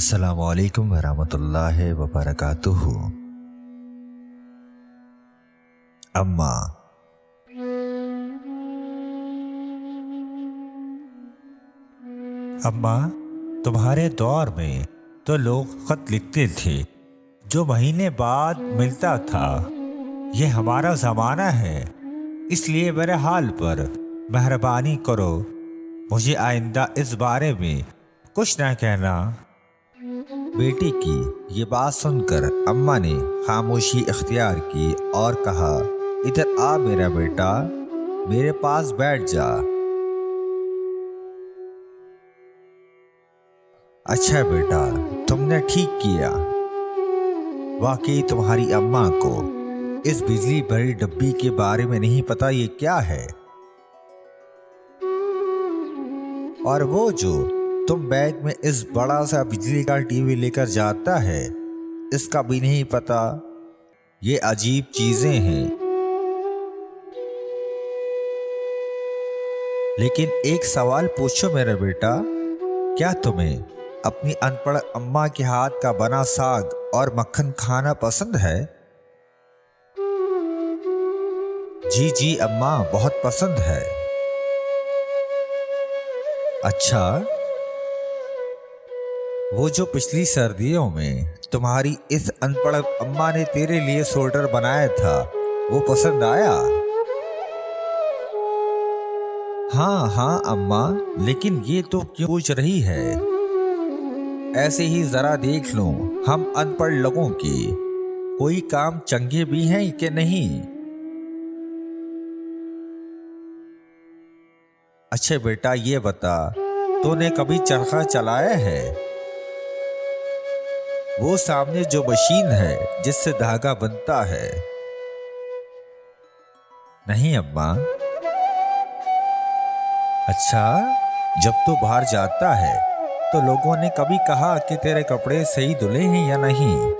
असलकम वरहमतुल्लाहि वबरकातुहु अम्मा अम्मा, तुम्हारे दौर में तो लोग खत लिखते थे, जो महीने बाद मिलता था। ये हमारा ज़माना है। इसलिए मेरे हाल पर मेहरबानी करो। मुझे आइंदा इस बारे में कुछ ना कहना। बेटी की ये बात सुनकर अम्मा ने खामोशी इख्तियार की और कहा, इधर आ मेरा बेटा, मेरे पास बैठ जा। अच्छा बेटा, तुमने ठीक किया। वाकई तुम्हारी अम्मा को इस बिजली भरी डब्बी के बारे में नहीं पता ये क्या है? और वो जो तुम बैग में इस बड़ा सा बिजली का टीवी लेकर जाता है। इसका भी नहीं पता। ये अजीब चीज़ें हैं। लेकिन एक सवाल पूछो मेरा बेटा, क्या तुम्हें अपनी अनपढ़ अम्मा के हाथ का बना साग और मक्खन खाना पसंद है? जी जी, अम्मा, बहुत पसंद है। अच्छा वो जो पिछली सर्दियों में तुम्हारी इस अनपढ़ अम्मा ने तेरे लिए स्वेटर बनाया था, वो पसंद आया? हाँ हाँ अम्मा, लेकिन ये तो क्यों पूछ रही है? ऐसे ही जरा देख लो हम अनपढ़ लोगों की। कोई काम चंगे भी हैं कि नहीं? अच्छे बेटा, ये बता, तूने कभी चरखा चलाया है? वो सामने जो मशीन है, जिससे धागा बनता है। नहीं, अम्मा। अच्छा जब तू तो बाहर जाता है तो लोगों ने कभी कहा कि तेरे कपड़े सही धुले हैं या नहीं?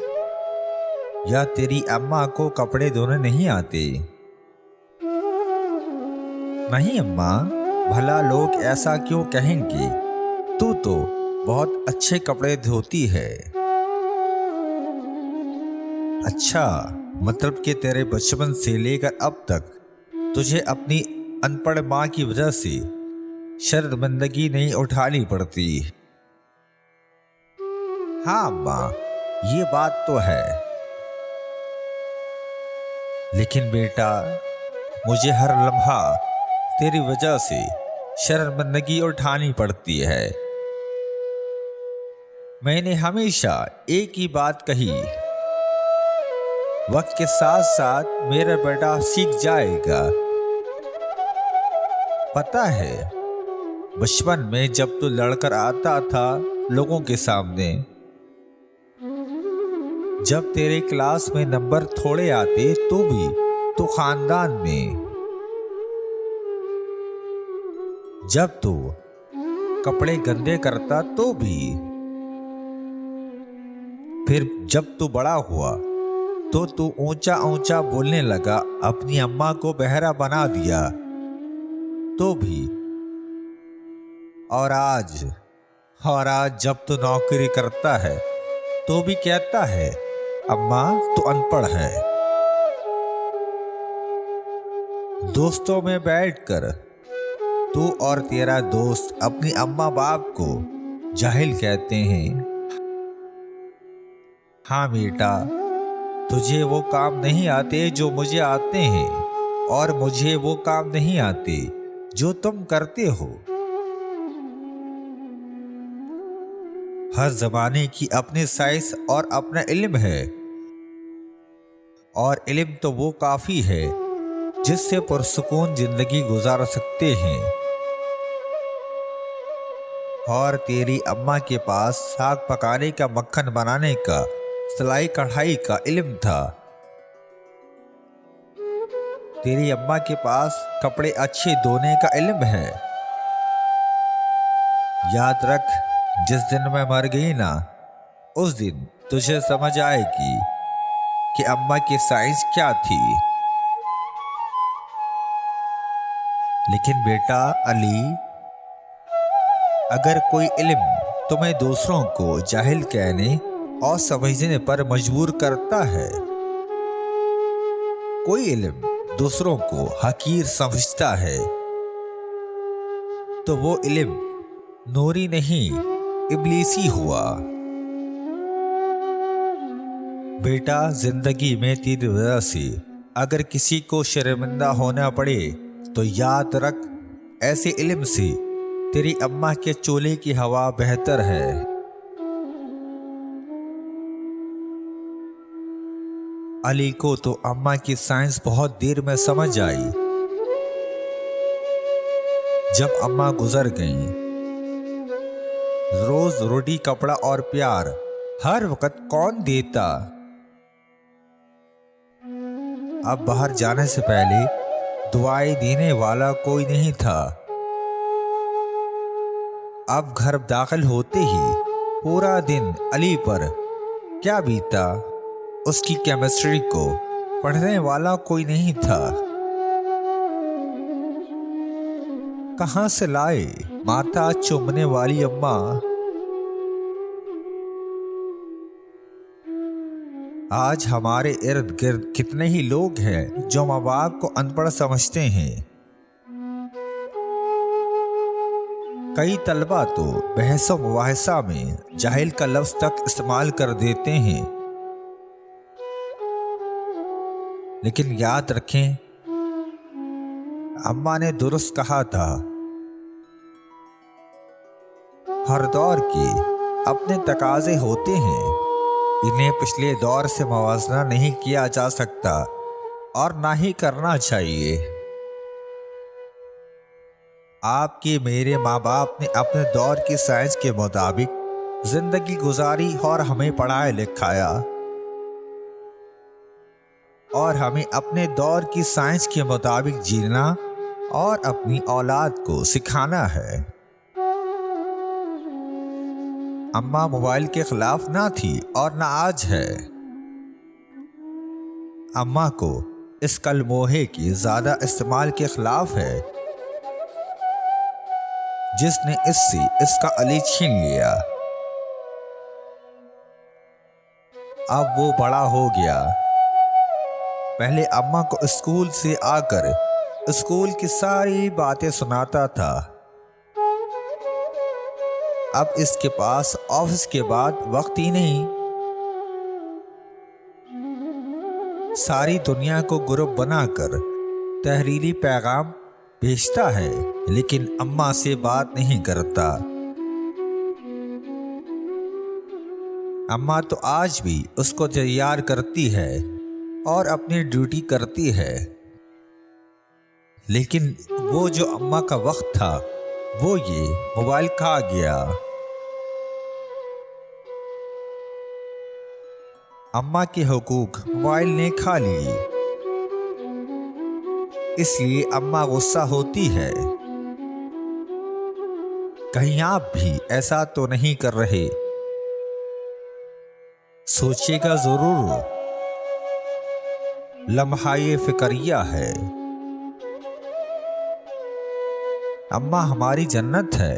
या तेरी अम्मा को कपड़े धोने नहीं आते? नहीं, अम्मा। भला लोग ऐसा क्यों कहेंगे? तू तो बहुत अच्छे कपड़े धोती है। अच्छा मतलब कि तेरे बचपन से लेकर अब तक तुझे अपनी अनपढ़ माँ की वजह से शर्मंदगी नहीं उठानी पड़ती। हाँ माँ, ये बात तो है। लेकिन बेटा, मुझे हर लम्हा तेरी वजह से शर्मंदगी उठानी पड़ती है। मैंने हमेशा एक ही बात कही वक्त के साथ साथ मेरा बेटा सीख जाएगा। पता है, बचपन में जब तू लड़कर आता था लोगों के सामने, जब तेरे क्लास में नंबर थोड़े आते तो भी तो खानदान में। जब तू कपड़े गंदे करता तो भी, फिर जब तू बड़ा हुआ तो तू ऊँचा ऊँचा बोलने लगा, अपनी अम्मा को बहरा बना दिया। तो भी। और आज और आज जब तू नौकरी करता है तो भी कहता है, अम्मा, तू अनपढ़ है। दोस्तों में बैठकर, तू और तेरा दोस्त अपनी अम्मा बाप को जाहिल कहते हैं। हाँ बेटा तुझे वो काम नहीं आते जो मुझे आते हैं, और मुझे वो काम नहीं आते जो तुम करते हो। हर जमाने की अपनी साइंस और अपना इल्म है, और इल्म तो वो काफ़ी है जिससे पुरसकून ज़िंदगी गुजार सकते हैं। और तेरी अम्मा के पास साग पकाने का मक्खन बनाने का सिलाई कढ़ाई का इल्म था। तेरी अम्मा के पास कपड़े अच्छे धोने का इल्म है। याद रख, जिस दिन मैं मर गई ना, उस दिन तुझे समझ आएगी कि अम्मा की साइंस क्या थी। लेकिन बेटा, अली, अगर कोई इल्म तुम्हें दूसरों को जाहिल कहने और समझने पर मजबूर करता है। कोई इल्म दूसरों को हकीर समझता है तो वो इल्म नूरी नहीं, इबलीसी हुआ। बेटा, ज़िंदगी में तीन वजह से, अगर किसी को शर्मिंदा होना पड़े तो याद रख, ऐसे इल्म से तेरी अम्मा के चोले की हवा बेहतर है। अली को तो अम्मा की साइंस बहुत देर में समझ आई। जब अम्मा गुजर गईं, रोज रोटी कपड़ा और प्यार हर वक्त कौन देता? अब बाहर जाने से पहले दुआई देने वाला कोई नहीं था। अब घर दाखिल होते ही पूरा दिन अली पर क्या बीता? उसकी केमिस्ट्री को पढ़ने वाला कोई नहीं था। कहाँ से लाए माता चुमने वाली अम्मा? आज हमारे इर्द गिर्द कितने ही लोग हैं जो माँ बाप को अनपढ़ समझते हैं। कई तलबा तो बहस मुबासा में जाहिल का लफ्ज तक इस्तेमाल कर देते हैं। लेकिन याद रखें, अम्मा ने दुरुस्त कहा था, हर दौर के अपने तकाजे होते हैं। इन्हें पिछले दौर से मवाजना नहीं किया जा सकता और ना ही करना चाहिए। आपके मेरे माँ बाप ने अपने दौर की साइंस के मुताबिक ज़िंदगी गुजारी और हमें पढ़ाया लिखाया और हमें अपने दौर की साइंस के मुताबिक जीना और अपनी औलाद को सिखाना है। अम्मा मोबाइल के खिलाफ ना थी और ना आज है। अम्मा को इस कल मोहे की ज़्यादा इस्तेमाल के खिलाफ है। जिसने इससे इसका अली छीन लिया। अब वो बड़ा हो गया। पहले अम्मा को स्कूल से आकर स्कूल की सारी बातें सुनाता था। अब इसके पास ऑफ़िस के बाद वक्त ही नहीं। सारी दुनिया को ग्रुप बनाकर तहरीरी पैगाम भेजता है, लेकिन अम्मा से बात नहीं करता। अम्मा तो आज भी उसको तैयार करती है। और अपनी ड्यूटी करती है। लेकिन वो जो अम्मा का वक्त था, वो ये, मोबाइल खा गया। अम्मा के हकूक मोबाइल ने खा लिए। इसलिए अम्मा गुस्सा होती है। कहीं आप भी ऐसा तो नहीं कर रहे। सोचिएगा ज़रूर। लम्हा फिक्रिया है। अम्मा हमारी जन्नत है,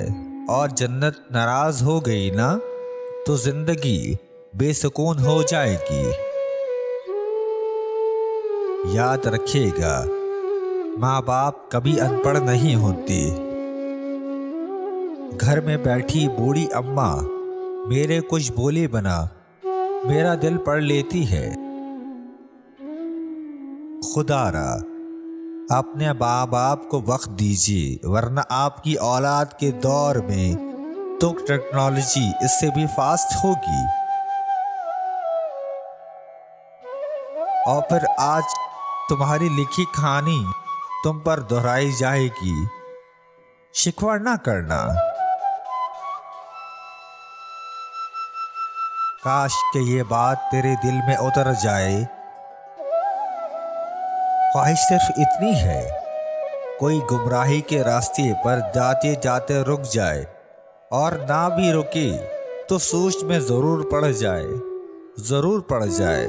और जन्नत नाराज़ हो गई ना तो ज़िंदगी बेसुकून हो जाएगी। याद रखिएगा माँ बाप कभी अनपढ़ नहीं होती। घर में बैठी बूढ़ी अम्मा, मेरे कुछ बोले बना, मेरा दिल पढ़ लेती है। खुदारा अपने माँ बाप को वक्त दीजिए, वरना आपकी औलाद के दौर में तो टेक्नोलॉजी इससे भी फास्ट होगी। और फिर आज तुम्हारी लिखी कहानी तुम पर दोहराई जाएगी। शिकवा ना करना। काश के ये बात तेरे दिल में उतर जाए ख्वाहिश सिर्फ़ इतनी है। कोई गुमराही के रास्ते पर जाते जाते रुक जाए और ना भी रुके तो सोच में ज़रूर पड़ जाए, ज़रूर पड़ जाए।